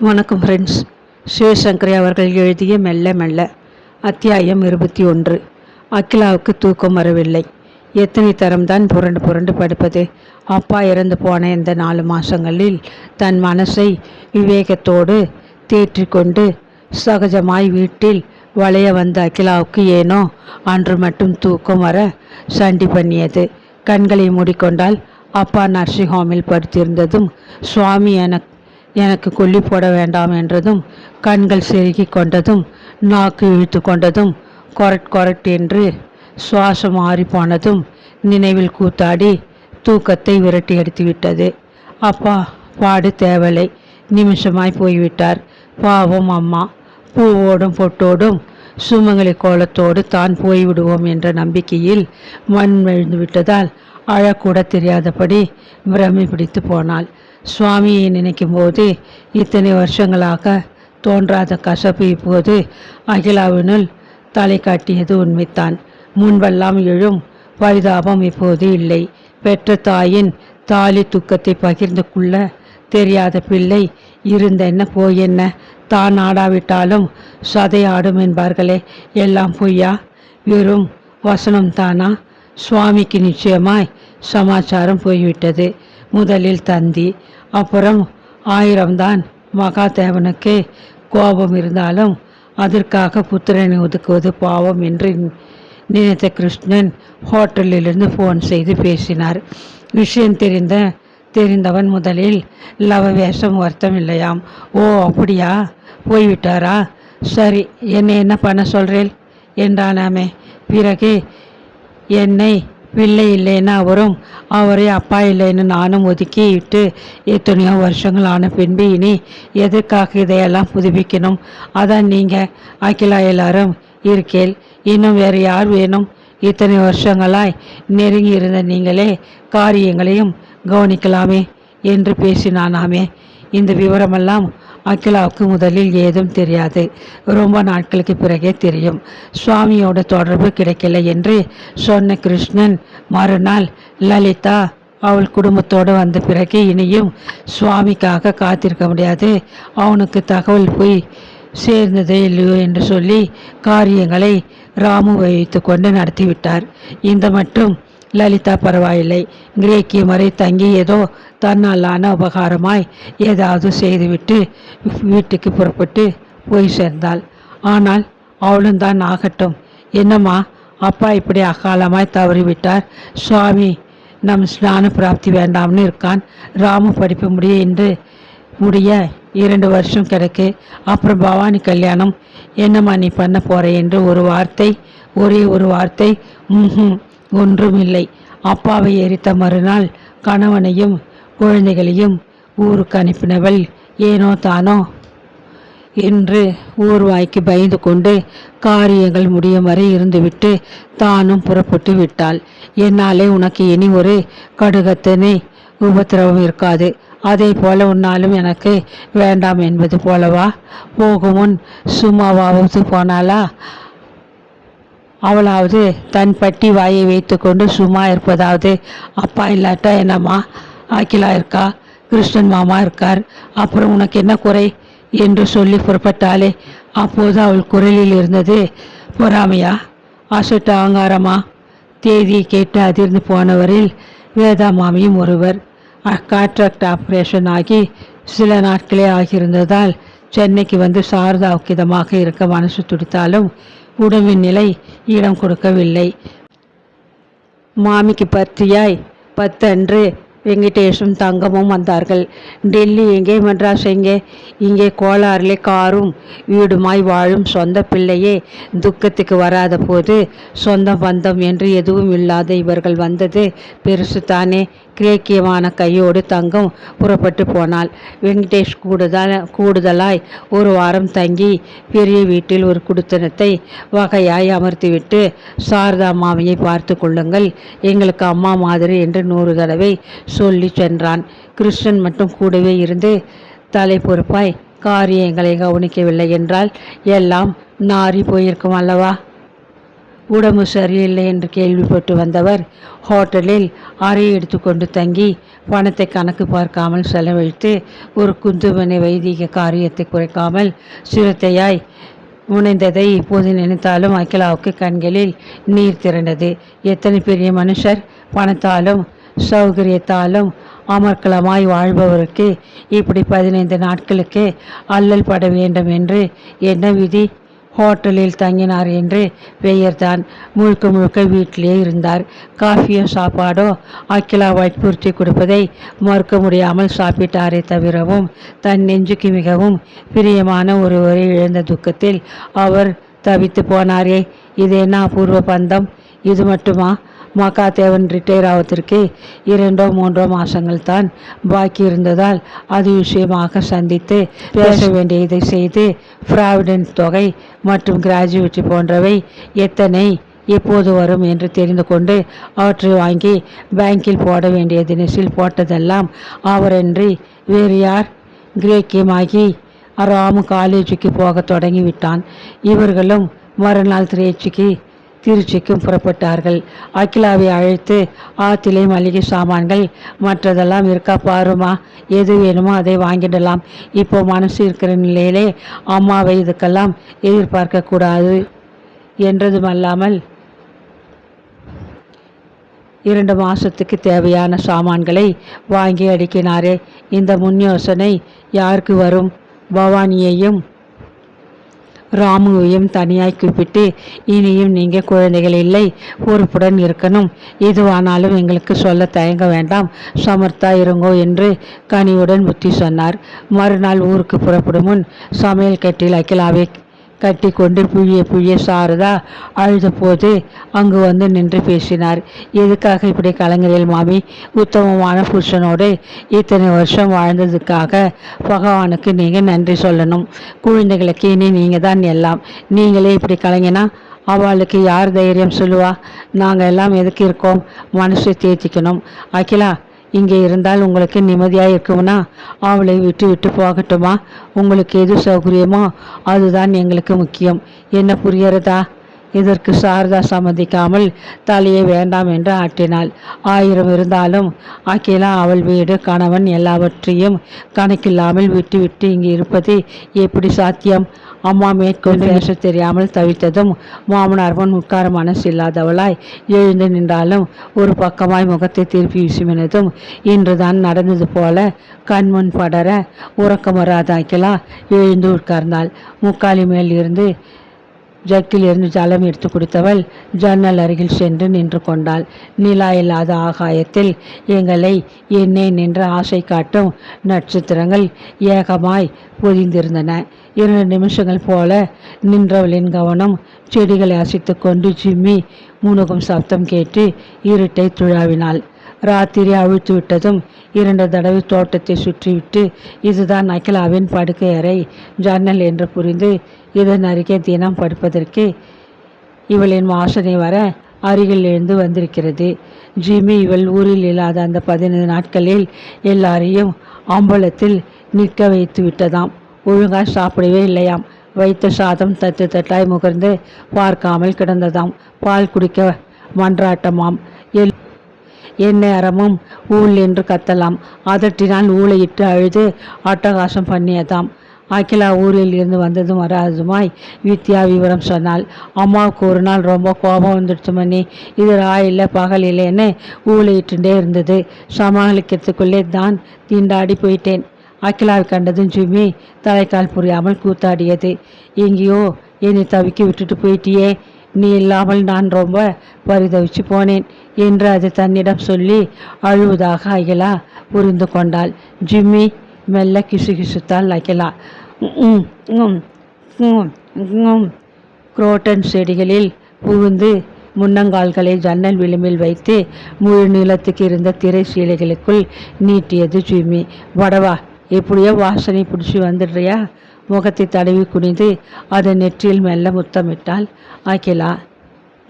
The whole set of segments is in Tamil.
வணக்கம் ஃப்ரெண்ட்ஸ் சிவசங்கரி அவர்கள் எழுதிய மெல்ல மெல்ல அத்தியாயம் இருபத்தி ஒன்று. அகிலாவுக்கு தூக்கம் வரவில்லை. எத்தனை தரம்தான் புரண்டு புரண்டு படுப்பது? அப்பா இறந்து போன இந்த நாலு மாதங்களில் தன் மனசை விவேகத்தோடு தேற்றிக்கொண்டு சகஜமாய் வீட்டில் வளைய வந்த அகிலாவுக்கு ஏனோ அன்று மட்டும் தூக்கம் வர சண்டி பண்ணியது. கண்களை மூடிக்கொண்டால் அப்பா நர்சிங் ஹோமில் படுத்திருந்ததும் சுவாமி எனக்கு எனக்கு கொல்லி போட வேண்டாம் என்றதும் கண்கள் செருகி கொண்டதும் நாக்கு இழுத்து கொண்டதும் கொரட் கொரட் என்று சுவாசம் மாறிப்போனதும் நினைவில் கூத்தாடி தூக்கத்தை விரட்டி அடித்துவிட்டது அப்பா பாடு தேவலை. நிமிஷமாய் போய்விட்டார். பாவம் அம்மா. பூவோடும் பொட்டோடும் சுமங்கலி கோலத்தோடு தான் போய்விடுவோம் என்ற நம்பிக்கையில் மண் விழுந்து விட்டதால் அழக்கூட தெரியாதபடி பிரமை பிடித்து போனாள். சுவாமியை நினைக்கும் போது இத்தனை வருஷங்களாக தோன்றாத கசப்பு இப்போது அகிலாவினுள் தலை காட்டியது உண்மைத்தான் முன்பெல்லாம் எழும் பரிதாபம் இப்போது இல்லை. பெற்ற தாயின் தாலி துக்கத்தை பகிர்ந்து கொள்ள தெரியாத பிள்ளை இருந்தென்ன போயென்ன தான் ஆடாவிட்டாலும் சதை ஆடும் என்பார்களே. எல்லாம் பொய்யா? வெறும் வசனம் தானா? சுவாமிக்கு நிச்சயமாய் சமாச்சாரம் போய்விட்டது. முதலில் தந்தி அப்புறம் ஆயிரம்தான் மகாதேவனுக்கு கோபம் இருந்தாலும் அதற்காக புத்திரனை ஒதுக்குவது பாவம் என்று நினைத்த கிருஷ்ணன் ஹோட்டலிலிருந்து ஃபோன் செய்து பேசினார். விஷயம் தெரிந்த தெரிந்தவன் முதலில் லவ வேஷம் வருத்தம் இல்லையாம். ஓ அப்படியா? போய்விட்டாரா? சரி என்னை என்ன பண்ண சொல்கிறேன் என்றானாமே பிறகு என்னை பிள்ளை இல்லைன்னு அவரும் அவரே அப்பா இல்லைன்னு நானும் ஒதுக்கி இட்டு எத்தனையோ வருஷங்கள் ஆன பின்பு இனி எதற்காக இதையெல்லாம் புதுப்பிக்கணும்? அதான் நீங்கள் அகிலா எல்லாரும் இருக்கேள் இன்னும் வேறு யார் வேணும்? இத்தனை வருஷங்களாய் நெருங்கி இருந்த நீங்களே காரியங்களையும் கவனிக்கலாமே என்று பேசினானாமே. இந்த விவரமெல்லாம் அகிலாவுக்கு முதலில் ஏதும் தெரியாது. ரொம்ப நாட்களுக்கு பிறகே தெரியும். சுவாமியோட தொடர்பு கிடைக்கல என்று சொன்ன கிருஷ்ணன் மறுநாள் லலிதா அவள் குடும்பத்தோடு வந்த பிறகு இனியும் சுவாமிக்காக காத்திருக்க முடியாது. அவனுக்கு தகவல் போய் சேர்ந்ததே இல்லையோ என்று சொல்லி காரியங்களை ராமு வைத்து கொண்டு நடத்திவிட்டார். இந்த மட்டும் லலிதா பரவாயில்லை. கிரேக்கிய மறை தங்கி ஏதோ தன்னாலான உபகாரமாய் ஏதாவது செய்துவிட்டு வீட்டுக்கு புறப்பட்டு போய் சேர்ந்தாள். ஆனால் அவளும் தான் ஆகட்டும். என்னம்மா அப்பா இப்படி அகாலமாய் தவறிவிட்டார். சுவாமி நம் ஸ்நான பிராப்தி வேண்டாம்னு இருக்கான். ராமு படிப்பு முடிய என்று முடிய இரண்டு வருஷம் கிடக்கு. அப்புறம் பவானி கல்யாணம். என்னம்மா நீ பண்ண போற என்று ஒரு வார்த்தை ஒரே ஒரு வார்த்தை ம் ஒன்றுமில்லை. அப்பாவை எரித்த மறுநாள் கணவனையும் குழந்தைகளையும் ஊருக்கு அனுப்பினவள் ஏனோ தானோ? என்று ஊர்வாய்க்கு பயந்து கொண்டு காரியங்கள் முடியும் வரை இருந்துவிட்டு தானும் புறப்பட்டு விட்டாள். என்னாலே உனக்கு இனி ஒரு கடுகத்தனை உபத்திரவம் இருக்காது. அதே போல உன்னாலும் எனக்கு வேண்டாம் என்பது போலவா? போகும் முன் சும்மாவாவது போனாளா? அவளாவது தன் பட்டி வாயை வைத்துக்கொண்டு சும்மா இருப்பதாவது அப்பா இல்லாட்டா என்னம்மா? ஆக்கிலா இருக்கா? கிருஷ்ணன் மாமா இருக்கார். அப்புறம் உனக்கு என்ன குறை? என்று சொல்லி புறப்பட்டாளே. அப்போது அவள் குரலில் இருந்தது பொறாமையா? அசட்டு ஆங்காரமா? தேதியை கேட்டு அதிர்ந்து போனவரில் வேதா மாமியும் ஒருவர். காட்ராக்ட் ஆப்ரேஷன் ஆகி சில நாட்களே ஆகியிருந்ததால் சென்னைக்கு வந்து சாரதாவுக்கு இதமாக இருக்க மனசு துடித்தாலும் உடம்பின் நிலை இடம் கொடுக்கவில்லை. மாமிக்கு பத்தியாய் பத்தன்று வெங்கடேஷும் தங்கமும் வந்தார்கள். டெல்லி எங்கே மெட்ராஸ் எங்கே? இங்கே கோளாறிலே காரும் வீடுமாய் வாழும் சொந்த பிள்ளையே துக்கத்துக்கு வராத போது சொந்த பந்தம் என்று எதுவும் இல்லாத இவர்கள் வந்தது பெருசு தானே கிரேக்கியமான கையோடு தங்கம் புறப்பட்டு போனாள். வெங்கடேஷ் கூடுதல் கூடுதலாய் ஒரு வாரம் தங்கி பெரிய வீட்டில் ஒரு குடுத்தனத்தை வகையாய் அமர்த்திவிட்டு சாரதா மாமியை பார்த்து கொள்ளுங்கள் எங்களுக்கு அம்மா மாதிரி என்று நூறு தடவை சொல்லி சென்றான். கிருஷ்ணன் மட்டும் கூடவே இருந்து தலை பொறுப்பாய் காரியங்களை கவனிக்கவில்லை என்றால் எல்லாம் நாறி போயிருக்கும் அல்லவா? உடம்பு சரியில்லை என்று கேள்விப்பட்டு வந்தவர் ஹோட்டலில் அறை எடுத்துக்கொண்டு தங்கி பணத்தை கணக்கு பார்க்காமல் செலவழித்து ஒரு குந்துமனை வைதிக காரியத்தை குறைக்காமல் சிரத்தையாய் முனைந்ததை இப்போது நினைத்தாலும் அகிலாவுக்கு கண்களில் நீர் திரண்டது. எத்தனை பெரிய மனுஷர் பணத்தாலும் சௌகரியத்தாலும் அமர்க்கலமாய் வாழ்பவருக்கு இப்படி பதினைந்து நாட்களுக்கு அல்லல் பட வேண்டும் என்று என்ன விதி? ஹோட்டலில் தங்கினார் என்று பெயர்தான் முழுக்க முழுக்க வீட்டிலே இருந்தார். காஃபியோ சாப்பாடோ அக்கிலா வற்புறுத்தி கொடுப்பதை மறுக்க முடியாமல் சாப்பிட்டாரே தவிரவும் தன் நெஞ்சுக்கு மிகவும் பிரியமான ஒருவரை இழந்த துக்கத்தில் அவர் தவித்து போனாரே. இது என்ன அபூர்வ பந்தம். இது மட்டுமா? மகாதேவன் ரிட்டையர் ஆவதற்கு இரண்டோ மூன்றோ மாசங்கள் தான் பாக்கி இருந்ததால் அது விஷயமாக சந்தித்து பேச வேண்டியதை செய்து ப்ராவிடன்ட் தொகை மற்றும் கிராஜுவேட்டி போன்றவை எத்தனை எப்போது வரும் என்று தெரிந்து கொண்டு அவற்றை வாங்கி பேங்கில் போட வேண்டிய தினசில் போட்டதெல்லாம் அவரன்றி வேறு யார் கிரேக்கியமாகி ராமு காலேஜுக்கு போக தொடங்கிவிட்டான். இவர்களும் மறுநாள் திரைச்சிக்கு திருச்சிக்கும் புறப்பட்டார்கள். அகிலாவை அழைத்து ஆத்திலே மளிகை சாமான்கள் மற்றதெல்லாம் இருக்கா பாருமா? எது வேணுமோ அதை வாங்கிடலாம். இப்போ மனசு இருக்கிற நிலையிலே அம்மாவை இதுக்கெல்லாம் எதிர்பார்க்க கூடாது. என்றதுமல்லாமல் இரண்டு மாதத்துக்கு தேவையான சாமான்களை வாங்கி அடிக்கினாரே. இந்த முன் யோசனை யாருக்கு வரும்? பவானியையும் ராமுவையும் தனியாய் கூப்பிட்டு இனியும் நீங்கள் குழந்தைகள் இல்லை பொறுப்புடன் இருக்கணும். எதுவானாலும் எங்களுக்கு சொல்ல தயங்க வேண்டாம். சமர்த்தா இருங்கோ என்று கனியுடன் புத்தி சொன்னார். மறுநாள் ஊருக்கு புறப்படும் முன் சமையல் கட்டில் அகிலாவை கட்டி கொண்டு புழிய புழிய சாரதா அழுத போது அங்கு வந்து நின்று பேசினார். எதுக்காக இப்படி கலங்குறீள் மாமி? உத்தமமான புருஷனோடு இத்தனை வருஷம் வாழ்ந்ததுக்காக பகவானுக்கு நீங்கள் நன்றி சொல்லணும். குழந்தைகளுக்கு இனி நீங்கள் தான் எல்லாம். நீங்களே இப்படி கலங்கினா அவளுக்கு யார் தைரியம் சொல்லுவா? நாங்கள் எல்லாம் எதுக்கு இருக்கோம்? மனசை தேர்த்திக்கணும் அகிலா இங்கே இருந்தால் உங்களுக்கு நிம்மதியாக இருக்கும்னா அவளை விட்டு விட்டு போகட்டுமா? உங்களுக்கு எது சௌகரியமோ அதுதான் எங்களுக்கு முக்கியம். என்ன புரியறதா? இதற்கு சாரதா சம்மதிக்காமல் தலையை வேண்டாம் என்று ஆட்டினாள். ஆயிரம் இருந்தாலும் அகிலா அவள் வீடு கணவன் எல்லாவற்றையும் கணக்கில்லாமல் விட்டு விட்டு இங்கு இருப்பது எப்படி சாத்தியம்? அம்மா மேற்கொண்டு பேச தெரியாமல் தவித்ததும் மாமனார் முன் உட்கார மனசு இல்லாதவளாய் எழுந்து நின்றாலும் ஒரு பக்கமாய் முகத்தை திருப்பி விசுமினதும் இன்றுதான் நடந்தது போல கண்முன் படர உறக்கம் வராதாக்கிலா எழுந்து உட்கார்ந்தாள். முக்காலி மேல் இருந்து ஜக்கிலிருந்து ஜலம் எடுத்து கொடுத்தவள் ஜன்னல் அருகில் சென்று நின்று கொண்டாள். நிலா இல்லாத ஆகாயத்தில் எங்களை என்னே நின்ற ஆசை காட்டும் நட்சத்திரங்கள் ஏகமாய் பொதிந்திருந்தன. இரண்டு நிமிஷங்கள் போல நின்றவளின் கவனம் செடிகளை அசைத்து கொண்டு ஜிம்மி முணுகும் சப்தம் கேட்டு இருட்டை துழாவினாள். ராத்திரி அவிழ்த்து விட்டதும் இரண்டு தடவை தோட்டத்தை சுற்றிவிட்டு இதுதான் அகிலாவின் படுக்கை அறை ஜன்னல் என்று புரிந்து இதன் அருகே தினம் படுப்பதற்கு இவளின் வாசனை வர அருகில் எழுந்து வந்திருக்கிறது. ஜிமி இவள் ஊரில் இல்லாத அந்த பதினைந்து நாட்களில் எல்லாரையும் அம்பலத்தில் நிற்க வைத்து விட்டதாம். ஒழுங்காக சாப்பிடவே இல்லையாம். வைத்த சாதம் தட்டு தட்டாய் முகர்ந்து பார்க்காமல் கிடந்ததாம். பால் குடிக்க மன்றாட்டமாம். எல் எந்நேரமும் ஊழ் என்று கத்தலாம். அதட்டினால் ஊழையிட்டு அழுது அட்டகாசம் பண்ணியதாம். அகிலா ஊரில் இருந்து வந்ததும் வராதுமாய். வித்யா விவரம் சொன்னாள். அம்மாவுக்கு ஒரு நாள் ரொம்ப கோபம் வந்துடுச்சு மணி இது ராயில்லை பகல் இல்லைன்னு ஊழையிட்டுட்டே இருந்தது. சமாளிக்கிறதுக்குள்ளே தான் தீண்டாடி போயிட்டேன். அகிலாவை கண்டதும் ஜிம்மி தலைக்கால் புரியாமல் கூத்தாடியது. எங்கேயோ என்னை தவிக்க விட்டுட்டு போயிட்டியே. நீ இல்லாமல் நான் ரொம்ப பரிதவிச்சு போனேன் என்று அது தன்னிடம் சொல்லி அழுவதாக அகிலா புரிந்து கொண்டாள். ஜிம்மி மெல்ல கிசு கிசுத்தாள் அகிலா. குரோட்டன் செடிகளில் புகுந்து முன்னங்கால்களை ஜன்னல் விளிம்பில் வைத்து முழு நீளத்துக்கு இருந்த திரை சீலைகளுக்குள் நீட்டியது ஜிம்மி. வடவா எப்படியோ வாசனை பிடிச்சி வந்துடுறியா? முகத்தை தடவி குனிந்து அதை நெற்றியில் மெல்ல முத்தமிட்டால் ஆக்கிலா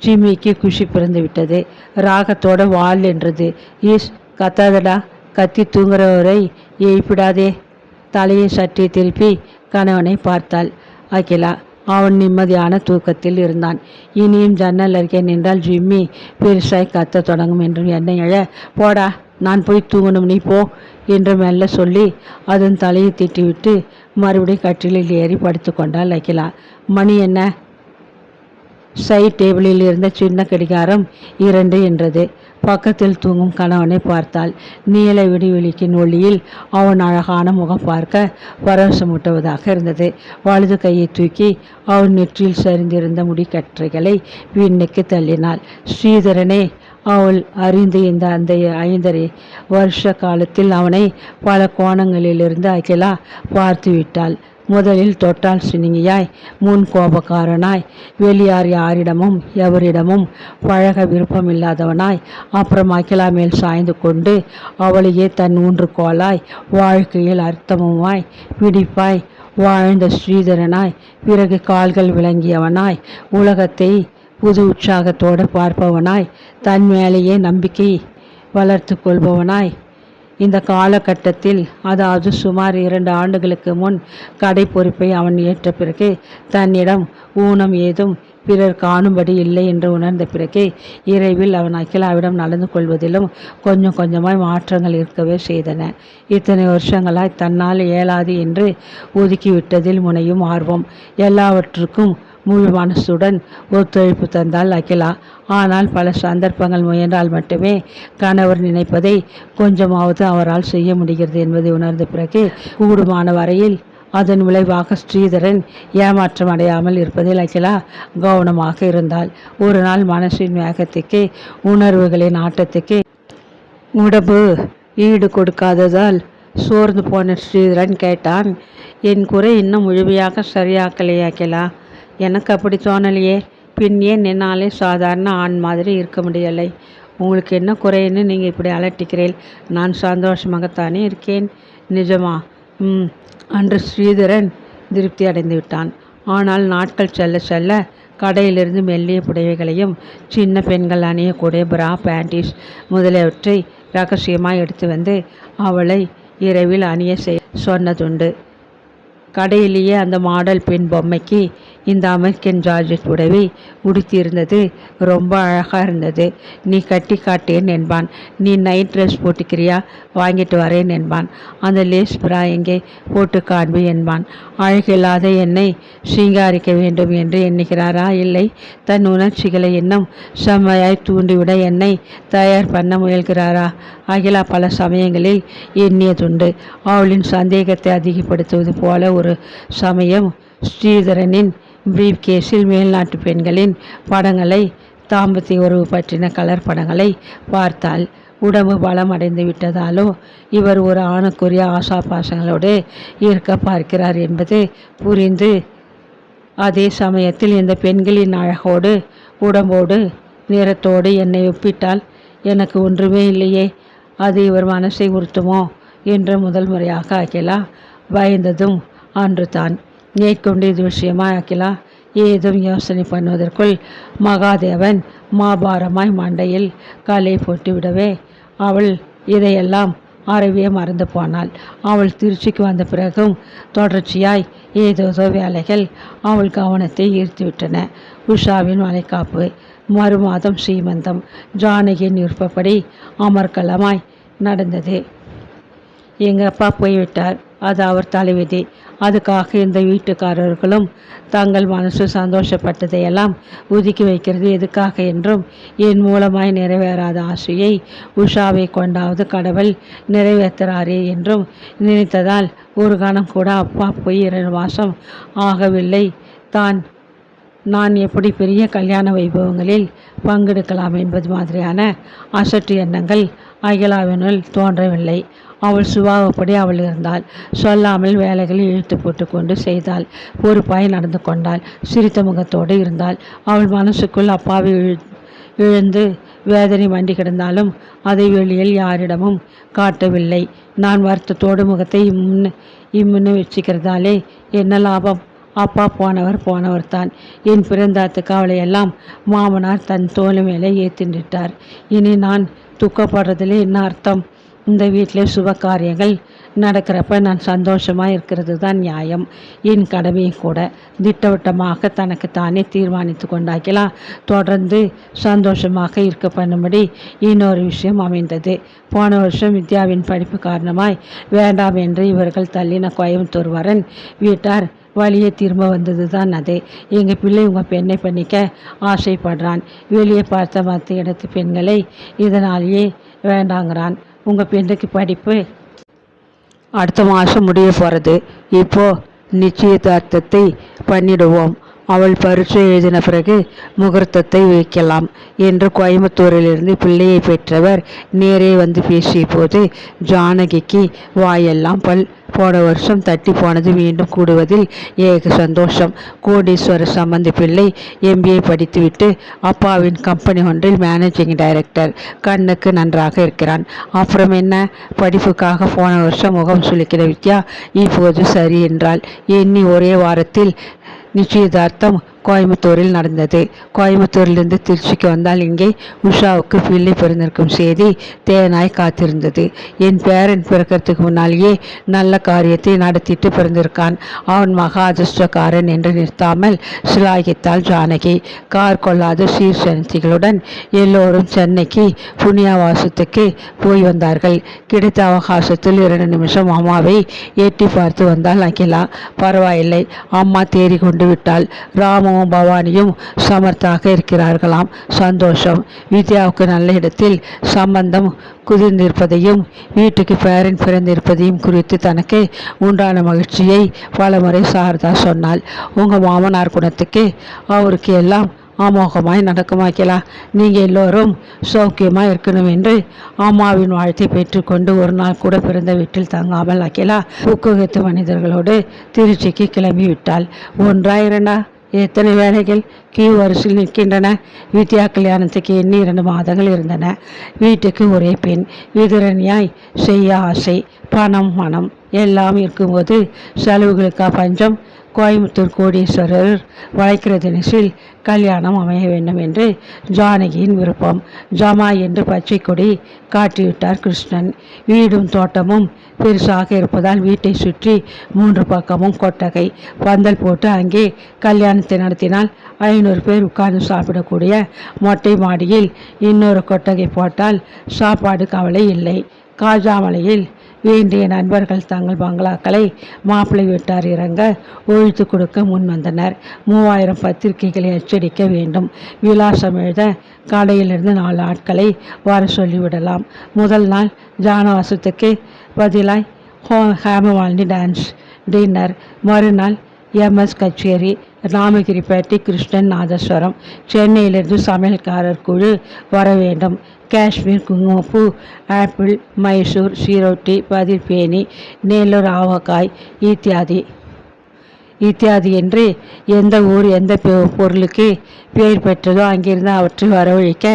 ஜிம்மிக்கு குஷி பிறந்து விட்டது. ராகத்தோட வாள் என்றது ஈஸ் கத்தாதடா கத்தி தூங்குறவரை எழுப்பிடாதே தலையை சற்றே திருப்பி கணவனை பார்த்தாள். அகிலா அவன் நிம்மதியான தூக்கத்தில் இருந்தான். இனியும் ஜன்னல் அருகே நின்றால் ஜிம்மி பெருசாய் கத்த தொடங்கும் என்றும் என்னை எழ போடா நான் போய் தூங்கணும் நீ போ என்று மெல்ல சொல்லி அதன் தலையை திட்டிவிட்டு மறுபடியும் கட்டிலில் ஏறி படுத்து கொண்டாள் அகிலா. மணி என்ன? சைட் டேபிளில் இருந்த சின்ன கடிகாரம் இரண்டு என்றது. பக்கத்தில் தூங்கும் கணவனை பார்த்தாள். நீல விடிவெளிக்கின் ஒளியில் அவன் அழகான முகம் பார்க்க பரவசமூட்டுவதாக இருந்தது. வலது கையை தூக்கி அவன் நெற்றியில் சரிந்திருந்த முடிக்கற்றைகளை விண்ணுக்கு தள்ளினாள். ஸ்ரீதரனே அவள் அறிந்து இந்த அந்த ஐந்தரை வருஷ காலத்தில் அவனை பல கோணங்களிலிருந்து அகிலா பார்த்து விட்டாள் முதலில் தொட்டால் சினிங்கியாய் முன் கோபக்காரனாய் வெளியார் யாரிடமும் எவரிடமும் பழக விருப்பமில்லாதவனாய் அப்புறம் அகிலா மேல் சாய்ந்து கொண்டு அவளையே தன் ஊன்றுகோலாய் வாழ்க்கையில் அர்த்தமுமாய் பிடிப்பாய் வாழ்ந்த ஸ்ரீதரனாய் பிறகு கால்கள் விளங்கியவனாய் உலகத்தை புது உற்சாகத்தோடு பார்ப்பவனாய் தன் மேலேயே நம்பிக்கை வளர்த்து கொள்பவனாய் இந்த காலகட்டத்தில் அதாவது சுமார் இரண்டு ஆண்டுகளுக்கு முன் கடை பொறுப்பை அவன் ஏற்ற பிறகு தன்னிடம் ஊனம் ஏதும் பிறர் காணும்படி இல்லை என்று உணர்ந்த பிறகே இறைவில் அவன் அகிலாவிடம் நடந்து கொள்வதிலும் கொஞ்சம் கொஞ்சமாய் மாற்றங்கள் இருக்கவே செய்தன. இத்தனை வருஷங்களாய் தன்னால் இயலாது என்று ஒதுக்கிவிட்டதில் முனையும் ஆர்வம். எல்லாவற்றுக்கும் முழு மனசுடன் ஒத்துழைப்பு தந்தால் அகிலா. ஆனால் பல சந்தர்ப்பங்கள் முயன்றால் மட்டுமே கணவர் நினைப்பதை கொஞ்சமாவது அவரால் செய்ய முடிகிறது என்பதை உணர்ந்த பிறகு கூடுமான வரையில் அதன் விளைவாக ஸ்ரீதரன் ஏமாற்றம் அடையாமல் இருப்பதில் அகிலா கவனமாக இருந்தாள். ஒரு நாள் மனசின் வேகத்துக்கு உணர்வுகளின் ஆட்டத்துக்கு உடம்பு ஈடு கொடுக்காததால் சோர்ந்து போன ஸ்ரீதரன் கேட்டான் என் குறை இன்னும் முழுமையாக சரியாக்கலையே அகிலா. எனக்கு அப்படி தோணலையே. பின் ஏன் என்னாலே சாதாரண ஆண் மாதிரி இருக்க முடியலை. உங்களுக்கு என்ன குறைன்னு நீங்கள் இப்படி அலட்டிக்கிறேன் நான் சந்தோஷமாகத்தானே இருக்கேன். நிஜமா? ம். அன்று ஸ்ரீதரன் திருப்தி அடைந்து விட்டான். ஆனால் நாட்கள் செல்ல செல்ல கடையிலிருந்து மெல்லிய புடவைகளையும் சின்ன பெண்கள் அணியக்கூடிய பிரா பேண்டிஸ் முதலியவற்றை ரகசியமாக எடுத்து வந்து அவளை இரவில் அணிய செய் சொன்னதுண்டு. கடையிலேயே அந்த மாடல் பெண் பொம்மைக்கு இந்த அமெரிக்கன் ஜார்ஜெட் புடவை உடுத்தியிருந்தது ரொம்ப அழகாக இருந்தது. நீ கட்டி காட்டேன் என்பான். நீ நைட் ட்ரெஸ் போட்டுக்கிறியா? வாங்கிட்டு வரேன் என்பான். அந்த லேஸ் பிரா எங்கே? போட்டு காண்பு என்பான். அழகில்லாத என்னை சிங்காரிக்க வேண்டும் என்று எண்ணுகிறாரா? இல்லை. தன் உணர்ச்சிகளை இன்னும் செம்மையாய் தூண்டிவிட என்னை தயார் பண்ண முயல்கிறாரா? அகிலா பல சமயங்களில் எண்ணியதுண்டு. அவளின் சந்தேகத்தை அதிகப்படுத்துவது போல ஒரு சமயம் ஸ்ரீதரனின் பிரீஃப் கேஸில் மேல்நாட்டு பெண்களின் படங்களை தாம்பத்திய உறவு பற்றின கலர் படங்களை பார்த்தால் உடம்பு பலம் அடைந்து விட்டதாலோ இவர் ஒரு ஆணுக்குரிய ஆசா பாசங்களோடு இருக்க பார்க்கிறார் என்பது புரிந்து அதே சமயத்தில் இந்த பெண்களின் அழகோடு உடம்போடு நிறத்தோடு என்னை ஒப்பிட்டால் எனக்கு ஒன்றுமே இல்லையே அது இவர் மனசை உறுத்துமோ என்று முதல் முறையாக அகிலா பயந்ததும் அன்று தான் மேற்கொண்டு இது விஷயமாய் அகிலா ஏதும் யோசனை பண்ணுவதற்குள் மகாதேவன் மாபாரமாய் மண்டையில் காலை போட்டுவிடவே அவள் இதையெல்லாம் அறவே மறந்து போனாள். அவள் திருச்சிக்கு வந்த பிறகும் தொடர்ச்சியாய் ஏதோதோ வேலைகள் அவள் கவனத்தை ஈர்த்துவிட்டன உஷாவின் வளைகாப்பு மறுமாதம் ஸ்ரீமந்தம் ஜானகியின் விருப்பப்படி அமர்க்கலமாய் நடந்தது. எங்கள் அப்பா போய்விட்டார்? அது அவர் தலைவிதி. அதுக்காக இந்த வீட்டுக்காரர்களும் தங்கள் மனசு சந்தோஷப்பட்டதையெல்லாம் ஒதுக்கி வைக்கிறது எதுக்காக என்றும் என் மூலமாய் நிறைவேறாத ஆசையை உஷாவை கொண்டாவது கடவுள் நிறைவேற்றுறாரே என்றும் நினைத்ததால் ஒரு கணம் கூட அப்பா போய் இரண்டு மாதம் ஆகவில்லை. தான் நான் எப்படி பெரிய கல்யாண வைபவங்களில் பங்கெடுக்கலாம் என்பது மாதிரியான அசட்டு எண்ணங்கள் அகிலாவினுள் தோன்றவில்லை. அவள் சுபாவப்படி அவள் இருந்தாள். சொல்லாமல் வேலைகளை இழுத்து போட்டு கொண்டு செய்தாள் பொறுப்பாய் நடந்து கொண்டாள். சிரித்த முகத்தோடு இருந்தாள். அவள் மனசுக்குள் அப்பாவை இழு இழந்து வேதனை மண்டி கிடந்தாலும் அதை வெளியில் யாரிடமும் காட்டவில்லை. நான் வருத்தத்தோடு முகத்தை இம்முன்னு இம்முன்னு வச்சுக்கிறதாலே என்ன லாபம்? அப்பா போனவர் போனவர் தான். என் பிறந்தாத்துக்கு அவளையெல்லாம் மாமனார் தன் தோல் மேலே ஏற்றின்றிட்டார் இனி நான் துக்கப்படுறதுல என்ன அர்த்தம்? இந்த வீட்டில் சுப காரியங்கள் நடக்கிறப்ப நான் சந்தோஷமாக இருக்கிறது தான் நியாயம். என் கடமையும் கூட திட்டவட்டமாக தனக்கு தானே தீர்மானித்து கொண்டாக்கலாம். தொடர்ந்து சந்தோஷமாக இருக்க பண்ணும்படி இன்னொரு விஷயம் அமைந்தது. போன வருஷம் வித்யாவின் படிப்பு காரணமாய் வேண்டாம் என்று இவர்கள் தள்ளின கோயம்புத்தூர் வரன் வீட்டார் வழியே திரும்ப வந்தது தான் அது. எங்கள் பிள்ளை உங்கள் பெண்ணை பண்ணிக்க ஆசைப்படுறான். வெளியே பார்த்த மற்ற இடத்து பெண்களை இதனாலேயே வேண்டாங்கிறான். உங்கள் பெண்ணுக்கு படிப்பு? அடுத்த மாதம் முடிய போகிறது இப்போ நிச்சயதார்த்தத்தை பண்ணிடுவோம். அவள் பரீட்சை எழுதின பிறகு முகூர்த்தத்தை வைக்கலாம் என்று கோயம்புத்தூரிலிருந்து பிள்ளையை பெற்றவர் நேரே வந்து பேசிய போது ஜானகிக்கு வாயெல்லாம் பல் போன வருஷம் தட்டி போனது மீண்டும் கூடுவதில் ஏக சந்தோஷம். கோடீஸ்வர சம்பந்தி பிள்ளை எம்பிஏ படித்துவிட்டு அப்பாவின் கம்பெனி ஒன்றில் மேனேஜிங் டைரக்டர் கண்ணுக்கு நன்றாக இருக்கிறான். அப்புறம் என்ன? படிப்புக்காக போன வருஷம் முகம் சுளிக்கிற வித்யா இப்போது சரி என்றால் எண்ணி ஒரே வாரத்தில் నిశ్చితార్థం கோயம்புத்தூரில் நடந்தது. கோயம்புத்தூரிலிருந்து திருச்சிக்கு வந்தால் இங்கே உஷாவுக்கு பிள்ளை பிறந்திருக்கும் செய்தி தேனாய் காத்திருந்தது. என் பேரன் பிறக்கிறதுக்கு முன்னாலேயே நல்ல காரியத்தை நடத்திட்டு பிறந்திருக்கான். அவன் மகா அதிர்ஷ்டக்காரன் என்று நிறுத்தாமல் சிலாகித்தாள் ஜானகி. கார் கொள்ளாத சீர்சனத்திகளுடன் எல்லோரும் சென்னைக்கு புனியாவாசத்துக்கு போய் வந்தார்கள். கிடைத்த அவகாசத்தில் இரண்டு நிமிஷம் அம்மாவை எட்டி பார்த்து வந்தால் அகிலா. பரவாயில்லை அம்மா தேறி கொண்டு விட்டாள். ராம ராமும் பவானியும் சமர்த்தாக இருக்கிறார்களாம். சந்தோஷம். வித்யாவுக்கு நல்ல இடத்தில் சம்பந்தம் குதிர்ந்திருப்பதையும் வீட்டுக்கு பேரன் பிறந்திருப்பதையும் குறித்து தனக்கு உண்டான மகிழ்ச்சியை பலமுறை சாரதா சொன்னாள். உங்கள் மாமனார் குணத்துக்கு அவருக்கு எல்லாம் அமோகமாய் நடக்குமாக்கலாம் நீங்கள் எல்லோரும் சௌக்கியமாக இருக்கணும் என்று அம்மாவின் வாழ்த்தை பெற்றுக்கொண்டு ஒரு நாள் கூட பிறந்த வீட்டில் தங்காமல் அக்கிலா ஊக்குவித்த மனிதர்களோடு திருச்சிக்கு கிளம்பி விட்டாள் ஒன்றா இரண்டா? எத்தனை வேலைகள் கியூ வரிசையில் நிற்கின்றன? வித்யா கல்யாணத்துக்கு எண்ணி இரண்டு மாதங்கள் இருந்தன. வீட்டுக்கு ஒரே பெண். விதுரணியாய் செய்ய ஆசை பணம் மனம் எல்லாம் இருக்கும்போது செலவுகளுக்கா பஞ்சம்? கோயம்புத்தூர் கோடீஸ்வரர் வளைக்கிற தினசில் கல்யாணம் அமைய வேண்டும் என்று ஜானகியின் விருப்பம். ஜமா என்று பச்சை கொடி காட்டிவிட்டார் கிருஷ்ணன். வீடும் தோட்டமும் பெருசாக இருப்பதால் வீட்டை சுற்றி மூன்று பக்கமும் கொட்டகை. பந்தல் போட்டு அங்கே கல்யாணத்தை நடத்தினால் ஐநூறு பேர் உட்கார்ந்து சாப்பிடக்கூடிய மொட்டை மாடியில் இன்னொரு கொட்டகை போட்டால் சாப்பாடு கவலை இல்லை. காஜாமலையில் வேண்டிய நண்பர்கள் தங்கள் பங்களாக்களை மாப்பிள்ளை வீட்டார் இறங்க ஒழித்து கொடுக்க முன்வந்தனர். மூவாயிரம் பத்திரிகைகளை அச்சடிக்க வேண்டும். விலாசம் எழுத கடையிலிருந்து நாலு ஆட்களை வர சொல்லிவிடலாம். முதல் நாள் ஜானவாசத்துக்கு பதிலாய் ஹோ ஹேமவாலினி டான்ஸ் டின்னர் மறுநாள் எம்எஸ் கச்சேரி ராமகிரிப்பேட்டை கிருஷ்ணன் நாதஸ்வரம் சென்னையிலிருந்து சமையல்காரர் குழு வர வேண்டும். காஷ்மீர் குங்குமப்பூ ஆப்பிள் மைசூர் சீரோட்டி பதிர்பேனி நெல்லூர் ஆவக்காய் இத்தியாதி. இத்தியாதி என்று எந்த ஊர் எந்த பொருளுக்கு பெயர் பெற்றதோ அங்கிருந்து அவற்றை வரவழைக்க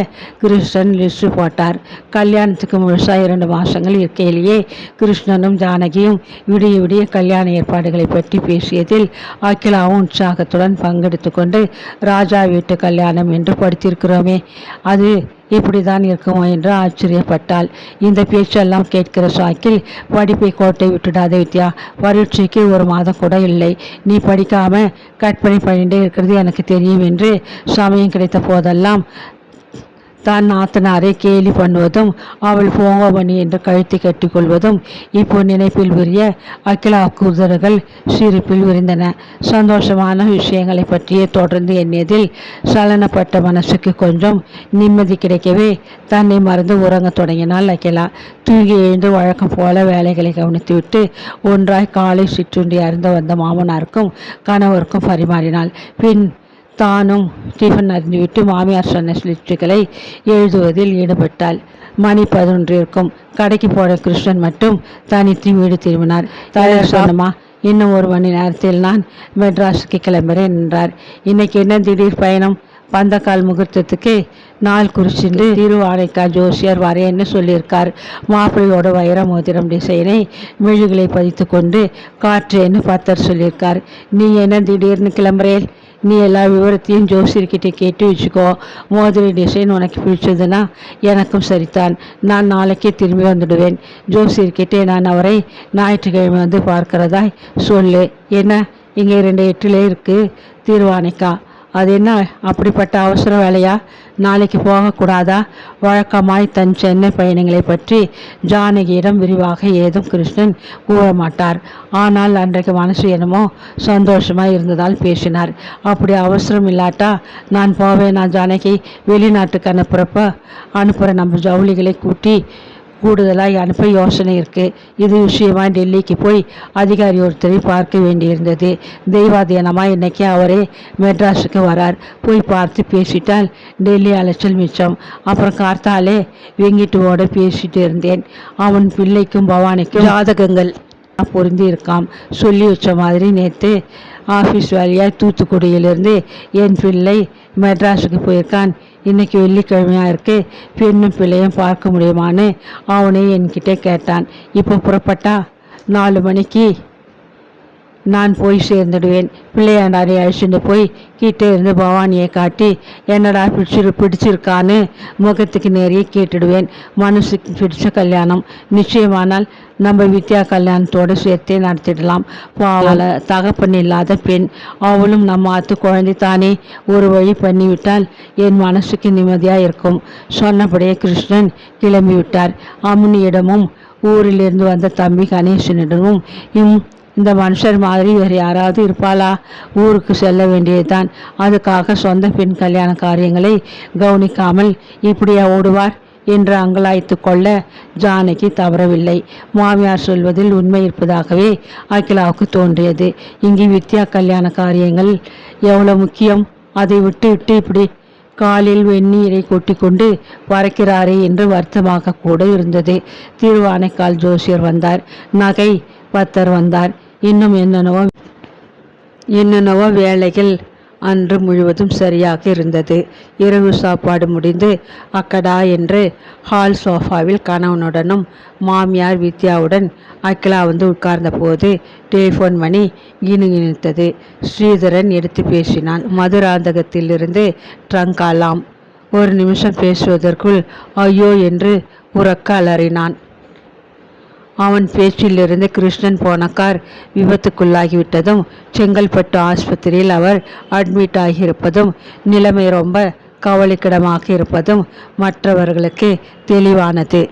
கிருஷ்ணன் லிஸ்ட்டு போட்டார். கல்யாணத்துக்கு முழுசாக இரண்டு மாதங்கள் இருக்கையிலேயே கிருஷ்ணனும் ஜானகியும் விடிய விடிய கல்யாண ஏற்பாடுகளை பற்றி பேசியதில் அகிலாவும் உற்சாகத்துடன் பங்கெடுத்து கொண்டு ராஜா வீட்டு கல்யாணம் என்று படித்திருக்கிறோமே. அது இப்படிதான் இருக்குமோ என்று ஆச்சரியப்பட்டாள். இந்த பேச்செல்லாம் கேட்கிற சாக்கில் படிப்பை கோட்டை விட்டுடாதே வித்யா. பரீட்சைக்கு ஒரு மாதம் கூட இல்லை. நீ படிக்காம கற்பனை பண்ணிட்டே இருக்கிறது எனக்கு தெரியும் என்று சமயம் கிடைத்த போதெல்லாம் தான் நாத்தனாரை கேலி பண்ணுவதும் அவள் போங்கமணி என்று கழுத்தை கட்டிக்கொள்வதும் இப்போ நினைப்பில் உரிய அகிலா கூதர்கள் சிரிப்பில் விரிந்தன. சந்தோஷமான விஷயங்களை பற்றியே தொடர்ந்து எண்ணியதில் சலனப்பட்ட மனசுக்கு கொஞ்சம் நிம்மதி கிடைக்கவே தன்னை மறந்து உறங்க தொடங்கினாள் அகிலா. தூங்கி எழுந்து வழக்கம் போல வேலைகளை கவனித்துவிட்டு ஒன்றாய் காலை சிற்றுண்டி அறிந்து வந்த மாமனாருக்கும் கணவருக்கும் பரிமாறினாள். பின் தானும் டிஃபன் அறிந்துவிட்டு மாமியார் சொன்ன ஸ்லிப்டுகளை எழுதுவதில் ஈடுபட்டாள். மணி பதினொன்று இருக்கும் கடைக்கு போன கிருஷ்ணன் மட்டும் தனித்து வீடு திரும்பினார். தலைவர் சொன்னமா இன்னும் ஒரு மணி நேரத்தில் நான் மெட்ராஸுக்கு கிளம்புறேன் என்றார். இன்னைக்கு என்ன திடீர் பயணம்? பந்தக்கால் முகூர்த்தத்துக்கு நாள் குறிச்சிட்டு திருவானைக்கா ஜோசியர் வரேன்னு சொல்லியிருக்கார். மாப்பிள்ளையோட வைர மோதிரம் டிசைனை மெழுகளை பதித்து கொண்டு காற்றேன்னு பத்தர் சொல்லியிருக்கார். நீ என்ன திடீர்னு கிளம்புறேன் நீ எல்லா விவரத்தையும் ஜோசியர்கிட்ட கேட்டு வச்சுக்கோ. மோதிரி டிசைன் உனக்கு பிடிச்சதுன்னா எனக்கும் சரிதான். நான் நாளைக்கே திரும்பி வந்துடுவேன். ஜோசியர்கிட்டே நான் அவரை ஞாயிற்றுக்கிழமை வந்து பார்க்கிறதாய் சொல்லு. என்ன? இங்கே ரெண்டு எட்டிலே இருக்குது தீர்வானைக்கா அது என்ன? அப்படிப்பட்ட அவசர வேலையா? நாளைக்கு போகக்கூடாதா? வழக்கமாய் தன் சென்னை பயணங்களை பற்றி ஜானகியிடம் விரிவாக ஏதும் கிருஷ்ணன் கூற மாட்டார் ஆனால் அன்றைக்கு மனசு என்னமோ சந்தோஷமாக இருந்ததால் பேசினார். அப்படி அவசரம் இல்லாட்டா நான் போவேன் நான் ஜானகி? வெளிநாட்டுக்கு அனுப்புகிறப்ப அனுப்புகிற நம்ம ஜவுளிகளை கூட்டி கூடுதலாய் அனுப்ப யோசனை இருக்கு. இது விஷயமா டெல்லிக்கு போய் அதிகாரி ஒருத்தரை பார்க்க வேண்டியிருந்தது. தெய்வாதீனமாக இன்னைக்கு அவரே மெட்ராஸுக்கு வரார். போய் பார்த்து பேசிட்டால் டெல்லி அலைச்சல் மிச்சம். அப்புறம் கார்த்தாலே வெங்கிட்டுவோட பேசிட்டு இருந்தேன். அவன் பிள்ளைக்கும் பவானிக்கும் ஜாதகங்கள் பொருந்தி இருக்காம். சொல்லி வச்ச மாதிரி நேற்று ஆஃபீஸ் வேலையாக தூத்துக்குடியிலிருந்து என் பிள்ளை மெட்ராஸுக்கு போயிருக்கான். இன்னைக்கு வெள்ளிக்கிழமையாக இருக்கு. பெண்ணும் பிள்ளையும் பார்க்க முடியுமான்னு அவனே என்கிட்ட கேட்டான். இப்போ புறப்பட்டா நாலு மணிக்கு நான் போய் சேர்ந்துடுவேன். பிள்ளையாண்டாரை அழிச்சுட்டு போய் கிட்டே இருந்து பவானியை காட்டி என்னடா பிடிச்சிரு பிடிச்சிருக்கான்னு முகத்துக்கு நேரையே கேட்டுடுவேன். மனசுக்கு பிடிச்ச கல்யாணம். நிச்சயமானால் நம்ம வித்யா கல்யாணத்தோடு சேர்த்தே நடத்திடலாம். பாவல தகப்பன் இல்லாத பெண். அவளும் நம்ம ஆத்து குழந்தை தானே. ஒரு வழி பண்ணிவிட்டால் என் மனசுக்கு நிம்மதியாக இருக்கும். சொன்னபடியே கிருஷ்ணன் கிளம்பி விட்டார் அம்னியிடமும் ஊரிலிருந்து வந்த தம்பி கணேசனிடமும் இம் இந்த மனுஷர் மாதிரி வேறு யாராவது இருப்பாளா? ஊருக்கு செல்ல வேண்டியதுதான். அதுக்காக சொந்த பெண் கல்யாண காரியங்களை கவனிக்காமல் இப்படியா ஓடுவார் என்று அங்கலாய்த்து கொள்ள ஜானகி தவறவில்லை. மாமியார் சொல்வதில் உண்மை இருப்பதாகவே அகிலாவுக்கு தோன்றியது. இங்கு வித்யா கல்யாண காரியங்கள் எவ்வளோ முக்கியம்? அதை விட்டு விட்டு இப்படி காலில் வெந்நீரை கொட்டிக்கொண்டு வரைக்கிறாரே என்று வருத்தமாக கூட இருந்தது. திருவானைக்கால் ஜோசியர் வந்தார். நகை பத்தர் வந்தார். இன்னும் என்னென்னவோ என்னென்னவோ வேலைகள் அன்று முழுவதும் சரியாக இருந்தது. இரவு சாப்பாடு முடிந்து அக்கடா என்று ஹால் சோஃபாவில் கணவனுடனும் மாமியார் வித்யாவுடன் அக்கிலா வந்து உட்கார்ந்த போது டெலிஃபோன் மணி கிணுகிணித்தது ஸ்ரீதரன் எடுத்து பேசினான் மதுராந்தகத்திலிருந்து ட்ரங்காலாம் ஒரு நிமிஷம் பேசுவதற்குள் ஐயோ என்று உறக்க அலறினான். அவன் பேச்சிலிருந்து கிருஷ்ணன் போன கார் விபத்துக்குள்ளாகிவிட்டதும் செங்கல்பட்டு ஆஸ்பத்திரியில் அவர் அட்மிட் ஆகியிருப்பதும் நிலைமை ரொம்ப கவலைக்கிடமாக இருப்பதும் மற்றவர்களுக்கு தெளிவானது.